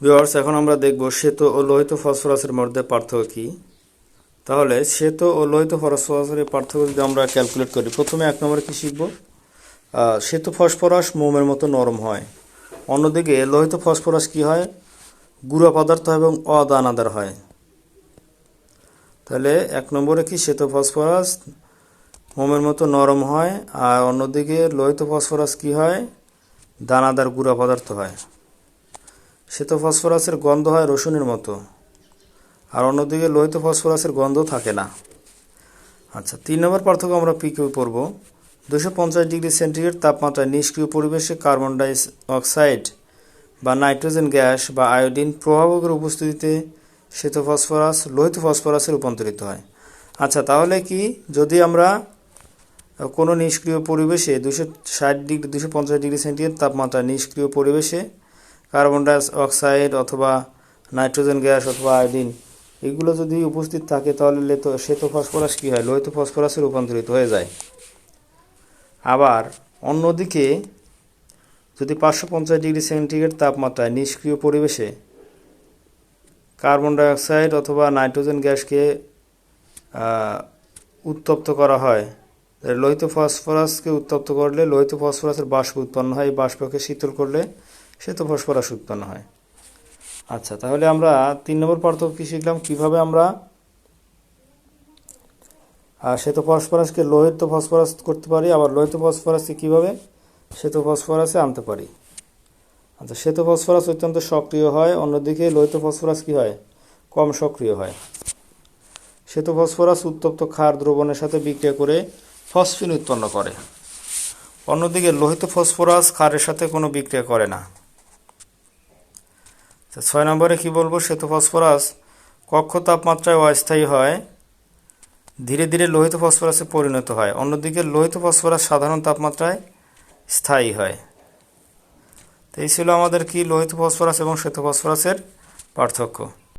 Viewers এখন আমরা দেখব শ্বেত ও লোহিত ফসফরাসের মধ্যে পার্থক্য কী? তাহলে শ্বেত ও লোহিত ফসফরাসের পার্থক্য যদি আমরা ক্যালকুলেট করি, প্রথমে এক নম্বরে কী শিখব? শ্বেত ফসফরাস মোমের মতো নরম হয়। অন্যদিকে লোহিত ফসফরাস কী হয়? গুঁড়া পদার্থ এবং অদানাদার হয়। তাহলে এক নম্বরে কি শ্বেত ফসফরাস মোমের মতো নরম হয়, আর অন্যদিকে লোহিত ফসফরাস কি হয়? দানাদার গুঁড়া পদার্থ হয়। শ্বেত ফসফরাসের গন্ধ হয় রসুনের মতো। আর অন্যদিকে লোহিত ফসফরাসের গন্ধ থাকে না। আচ্ছা তিন নম্বর পার্থক্য আমরা পি কিউ পড়ব। দুশো পঞ্চাশ ডিগ্রি সেন্টিগ্রেড তাপমাত্রায় নিষ্ক্রিয় পরিবেশে কার্বন ডাই অক্সাইড বা নাইট্রোজেন গ্যাস বা আয়োডিন প্রভাবকের উপস্থিতিতে শ্বেত ফসফরাস, লোহিত ফসফরাসে রূপান্তরিত হয়। আচ্ছা তাহলে কি যদি আমরা কোনো নিষ্ক্রিয় পরিবেশে দুশো ষাট ডিগ্রি, দুশো পঞ্চাশ ডিগ্রি সেন্টিগ্রেড তাপমাত্রা নিষ্ক্রিয় পরিবেশে কার্বন ডাই অক্সাইড অথবা নাইট্রোজেন গ্যাস অথবা আয়োডিন, এগুলো যদি উপস্থিত থাকে তাহলে লেতো, শ্বেত ফসফরাস কী হয়? লোহিত ফসফরাসে রূপান্তরিত হয়ে যায়। আবার অন্যদিকে যদি পাঁচশো পঞ্চাশ ডিগ্রি সেন্টিগ্রেড তাপমাত্রায় নিষ্ক্রিয় পরিবেশে কার্বন ডাই অক্সাইড অথবা নাইট্রোজেন গ্যাসকে উত্তপ্ত করা হয় লোহিত ফসফরাসকে উত্তপ্ত করলে লোহিত ফসফরাসের বাষ্প উৎপন্ন হয়, এই বাষ্পকে শীতল করলে শ্বেত ফসফরাস উৎপন্ন হয়। আচ্ছা তাহলে আমরা তিন নম্বর পার্থক্য কী শিখলাম? কীভাবে আমরা আহ, শ্বেত ফসফরাসকে লোহিত ফসফরাস করতে পারি আবার লোহিত ফসফরাসকে কীভাবে? শ্বেত ফসফরাসে আনতে পারি। আচ্ছা শ্বেত ফসফরাস অত্যন্ত সক্রিয় হয় অন্যদিকে লোহিত ফসফরাস কী হয়? কম সক্রিয় হয়। শ্বেত ফসফরাস উত্তপ্ত ক্ষার দ্রবণের সাথে বিক্রিয়া করে ফসফিন উৎপন্ন করে। অন্যদিকে লোহিত ফসফরাস ক্ষারের সাথে কোনো বিক্রিয়া করে না। আচ্ছা, ছয় নম্বরে কি বলব? শ্বেত ফসফরাস। কক্ষ তাপমাত্রায় অস্থায়ী হয়। ধীরে ধীরে লোহিত ফসফরাসে পরিণত হয়। অন্যদিকে লোহিত ফসফরাস সাধারণ তাপমাত্রায় স্থায়ী হয়। তো এই ছিল আমাদের কি লোহিত ফসফরাস এবং শ্বেত ফসফরাসের পার্থক্য।